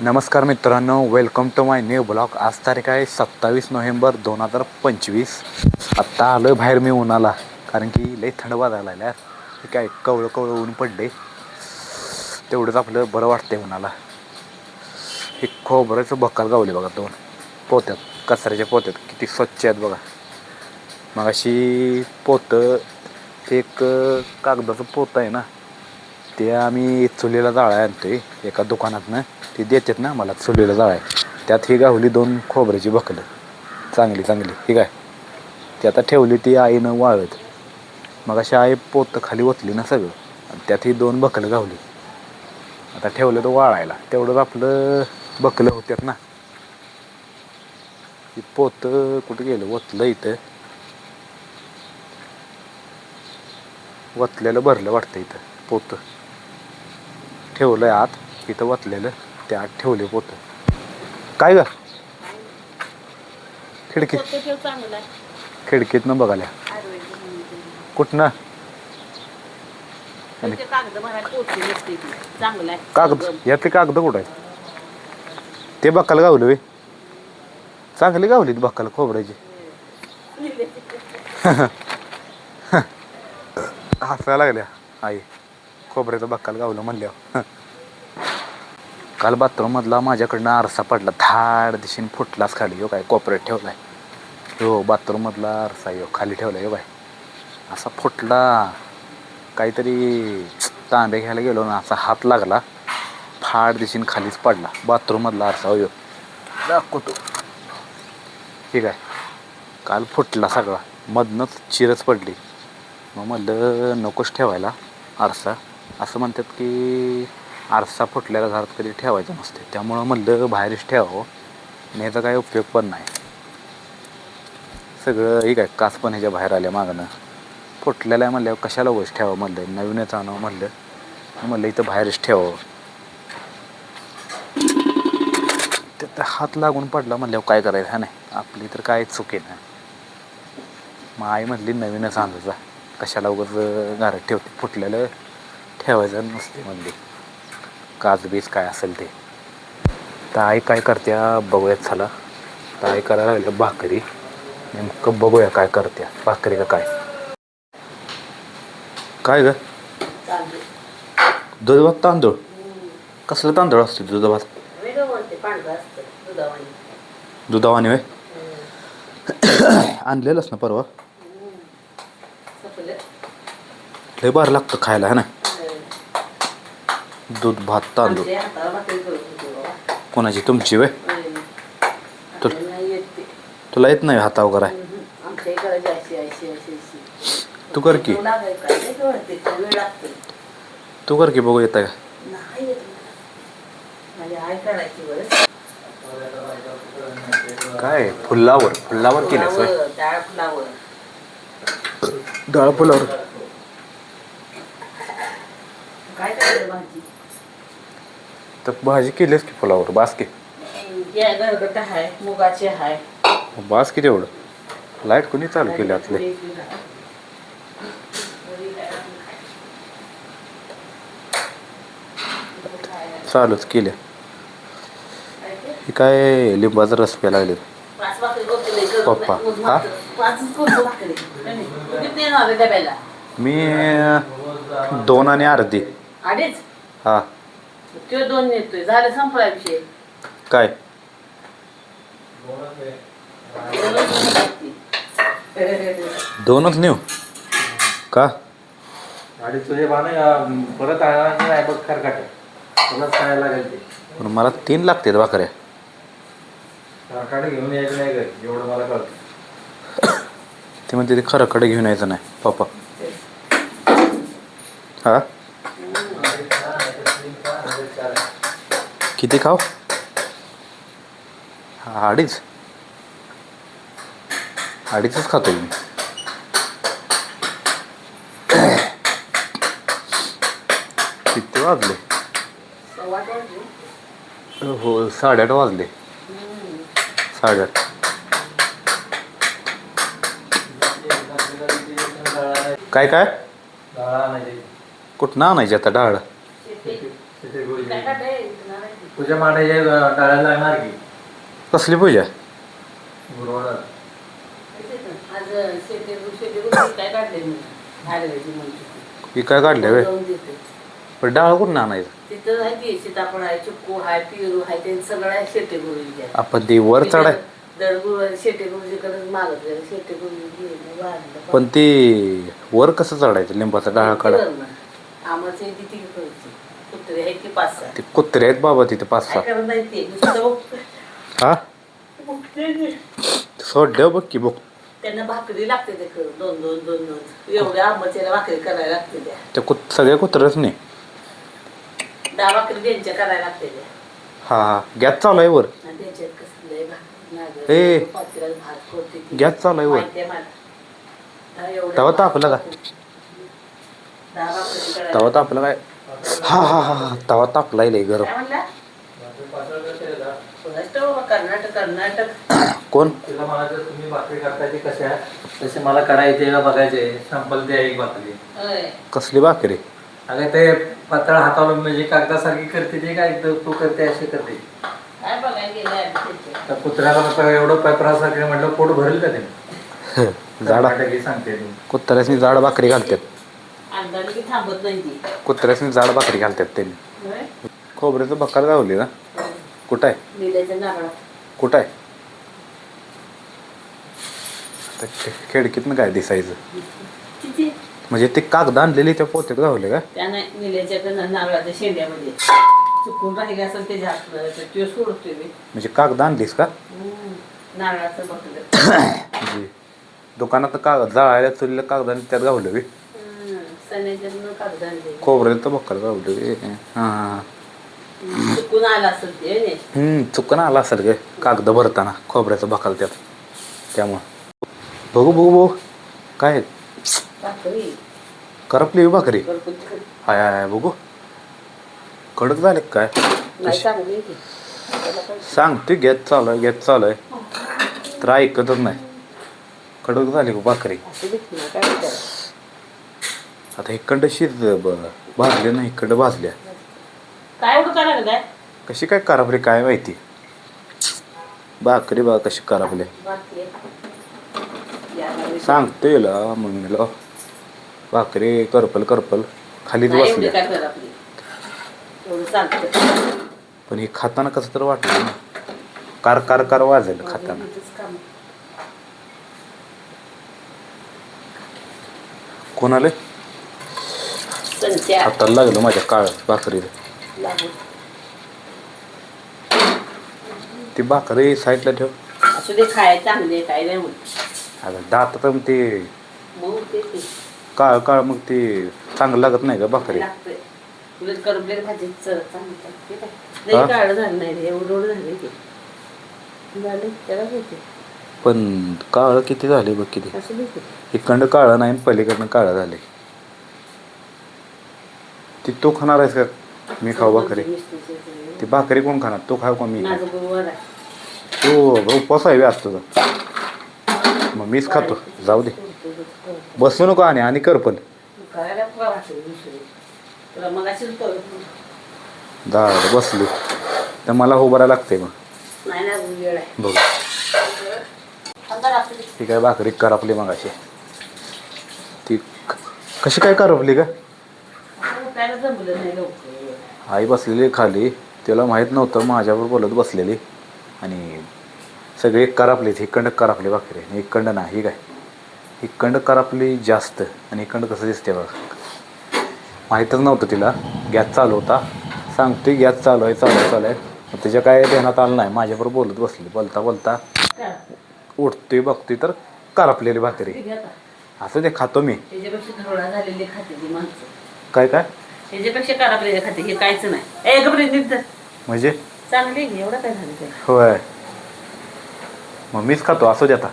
नमस्कार मित्रांनो welcome to my new blog आज तारीख आहे सत्तावीस नोव्हेंबर दोन हजार पंचवीस. आत्ता आलो बाहेर मी उन्हाला कारण की लई थंड वाजायला लागल्या. हे काय कवळं कवळं ऊन पडले. तेवढंच आपलं बरं वाटतंय उन्हाला. हे खोबऱ्याचं बक्काल गावले बघा दोन. पोत्यात कचऱ्याच्या पोत्यात किती स्वच्छ आहेत बघा. मग अशी पोतं एक कागदाचं पोतं आहे ना ते आम्ही चुलीला जाळा आहे एका दुकानातनं ते देतात ना मला चुलीला जाळाय त्यात ही गावली दोन खोबऱ्याची बकलं. चांगली चांगली. ठीक आहे ती आता ठेवली ती आईनं वाळत. मग अशी आई पोतं खाली ओतली ना सगळं. आणि त्यात ही दोन बकलं गावली आता ठेवलं तर वाळायला. तेवढंच आपलं बकलं होत्यात ना. ती पोतं कुठं गेलं? ओतलं इथं. वतलेलं भरलं वाटतं इथं पोतं. ठेवलंय आत इथं वतलेलं ते आत ठेवले पोतं. काय ग? खिडकी आहे. खिडकीतनं बघाल्या. कुठनं? कागद आहे. यातले कागद कुठं आहेत ते बक्काला गावलं वे चांगली गावली बक्काला खोबऱ्याची. हसायला लागल्या. आई. खोबऱ्याचं बक्काल गावलं म्हणल्यावर. काल बाथरूममधला माझ्याकडनं आरसा पडला धाड दिशेने फुटलाच खाली यो काय कोपऱ्यात ठेवलाय. हो बाथरूममधला आरसा यो खाली ठेवला यो काय. असा फुटला काहीतरी तांबे घ्यायला गेलो ना असा हात लागला फाड दिशेने खालीच पडला बाथरूममधला आरसा हो यो. दाखवतो ठीक आहे काल फुटला सगळा मधनंच चिरच पडली. मग म्हणलं नकोच ठेवायला आरसा. असं म्हणतात की आरसा फुटलेला घरात कधी ठेवायचं नसते. त्यामुळं म्हणलं बाहेरच ठेवावं. आणि ह्याचा काही उपयोग पण नाही. सगळं एक आहे काच पण ह्याच्या बाहेर आल्या मागणं फुटलेलं आहे म्हणल्यावर कशाला उगाच ठेवावं म्हणलं? नवीनच आणावं म्हणलं. म्हणलं इथं बाहेरच ठेवावं. त्यात हात लागून पडला म्हणल्यावर काय करायचं हा नाही? आपली तर काय चुके ना मग आई म्हणली नवीनच आणायचा कशाला उगाच घरात ठेवते? फुटलेलं ठेवायचं नसते म्हणली काच बीज काय असेल ते तर आई काय करत्या बघूयात झाला तर आई करायला लागलं भाकरी नेमकं बघूया काय करत्या भाकरी का काय काय ग चालू. दूध भात तांदूळ कसलं तांदूळ असतो दूध भात दुधावानी. हम्म. आणलेलंच ना परवा? लय बार लागतं खायला है ना. दूध भात तांदूळ. कोणाची? तुमची येत ते. तुला येत नाही हाता वगैरे तू कर की. तो कर की बघू येतं का? काय? फुल्लावर फुल्लावर फुलावर, डाळ फुलावर. काय तर भाजी केलीस की फुलावर? बास की या गरगट आहे मुगाचे आहे बास की तेवढं. लाइट कोणी चालू केली आतले? चालूच केले. हे काय लिंबाचा रस प्यायला लागले पप्पा, हा? मी दोन आणि अर्धी. हा. तो दोन नेतोय. झालं संपला विषय. काय? दोनच नेऊ? का? आणि तुझे बाण परत आला नाही बघ खरकाट. तुलाच खायला लागेल ते. पण मला तीन लागतात भाकऱ्या खरकाट घेऊन यायचं नाही घरी. एवढं मला कळतं. ते म्हणते ते खरं कडे घेऊन यायचं नाही. पप्पा. हा? किती खाव हा, अडीच. अडीचच खातो मी. किती वाजले? हो साडेआठ वाजले. साडेआठ. काय काय? कुठं आणायची आता डाळ? तुझ्या मांडाचे डाळ्याला लागणार की? कसली पूजा? गुरुवार. आज शेती शेती काय काढले मी. आयुर्वेदिक ही काय काढल्या वे जाऊन देते. पण डाळ कुठून आणायचं? तिथं आहे की सीताफळ आहे चिक्कू आहे पेरू आहे ते सगळं आहे गुरुजी आपण ते वर चढाय दरगुरु शेटे गुरुजीकडे मागत गेलं शेटे गुरुजी गेले वाढलं. पण ते वर कसं चढायचं? लिंबाचा डाळ काढा. आम्हाला ती कुत्रे आहेत की पाच सहा ते कुत्रे आहेत बाबा तिथे पाच काय सहा करत नाही ते नुसतं बघ- हा. सोडलं बघ की बघ. त्यांना भाकरी लागते ते करून. दोन दोन दोन दोन. एवढ्या भाकरी करायला लागते त्या. कुत कुत्रच नाही. दहा भाकरी त्यांच्या करायला लागते त्या. हा हा. गॅस चालू आहे वर. आणि त्यांच्यात कसं लय भाकरी नागं, ए. पातेल्यात भात करते ती. गॅस चालू आहे वर. माहिती आहे मला. दहा एवढ्या तवा तापला का? दहा भाकरी करायला तवा तापला काय? हा हा हा हा. तवा तापलाय लय गरम. म्हणला? कर्नाटक कर्नाटक. कोण? तिला म्हणायचं तुम्ही भाकरी करताय ते कशा तसे मला का बघायचे. संपल द्या एक भाकरी. होय. कसली भाकरी? अगं ते पातळ हातावर म्हणजे कागदासारखी करते ते काय तू करते असे करते. काय बघायला आहे. त्या कुत्र्याला आता एवढं पेपरासारखं म्हटलं पोट भरेल का ते? झाडा. कर्नाटकी सांगते तू. कुत्र्यासनी जाड भाकरी घालतात अंगाने की थांबत नाही ती. कुत्र्यासनी जाड भाकरी घालतात त्यांनी. होय? खोबऱ्याचं बक्कार गावली ना? कुठं आहे? लिहिल्याच्या नारळात. कुठं आहे? तर खे- खिडकीतनं काय दिसायचं? किती? म्हणजे ते कागद आणलेली त्या पोत्यात गावले का? त्याने निल्याच्या त्या नारळाच्या शेंड्यामध्ये चुकून राहिले असेल त्याच्या हातनं तर तो सोडतोय मी म्हणजे कागद आणलीस का? हम्म. नारळाचं बघलं म्हणजे दुकानात कागद जाळायला चुलीला कागदाने त्यात गावलं बी. तर बक्कर गावलं चुकून आला असेल चुकन आला असेल गे कागद भरताना खोबऱ्याचं बकाल त्यात. त्यामुळं. बघू बघू बघू. काय? करपली भाकरी. हाय हाय बघू. कडक झाले काय? आहे ती. गॅस चालू आहे गॅस चालू आहे. तर ऐकतच नाही. कडक झाली भाकरी असं देखील ना, काय विचार आता इकडं शिज ब- भाजल्या ना इकडं भाजल्या. काय एवढं करायला काय कशी काय कराबरी काय माहिती? भाकरी बा कशी बाजूला. सांगतो येला मम्मीला. भाकरी करपल करपल. खालीच बसल्या. चालतं पण हे खाताना कसं तर वाटलं ना. कार कार कार वाजेल खाताना. इथंच काम. कोणाला संत्या हाताला लागलं माझ्या काळ भाकरीला. लागू ती भाकरी साईडला ठेव. असू दे खाय चांगले काय नाही म्हणत. आता दातात मग ते मग ते ते. काळ काळ मग ते चांगलं लागत नाही का भाकरी? लागतंय. उलट करपलेलं भाजीत चव चांगली लागते काय हा? नाही काळं झालं नाही रे एवढं एवढं झालं ते. झालं त्याला होते पण काळ किती झाले बघ किती? असं देते इकडं काळं नाही आणि पलीकडनं काळं झाले ती तू खाणार आहेस का? मी खाऊ भाकरी. ती भाकरी कोण खाणार? तू खाऊ का मी आहे. तू उपवास आहे आज तुझा. मग मीच खातो. जाऊ दे. बसू नको आणि आणि कर पण. दार बसली. तर मला उभं राहायला लागते मग. आहे. बघ. ती काय भाकरी करपली मग अशी ती कशी काय करपली का उठायला जमलं नाही लवकर. आई बसलेली खाली. तिला माहीत नव्हतं माझ्यावर बोलत बसलेली. आणि सगळी करापली इकडं करापली भाकरी आणि इकडं नाही काय? इकडं करापली जास्त आणि इकडं कसं दिसते बघ. माहीतच नव्हतं तिला. गॅस चालू होता. सांगते गॅस चालू आहे चालू आहे चालू आहे. तिच्या काय ध्यानात आलं नाही. माझ्याबरोबर बोलत बसली. बोलता बोलता? उठतोय बघतोय तर करापलेली भाकरी. असं ते खातो मी. काय काय? त्याच्यापेक्षा कारापलेले खाते हे काहीच नाही. ए धर. म्हणजे? चांगली आहे, एवढं काय झालं काय होय. मग मीच खातो असू दे आता.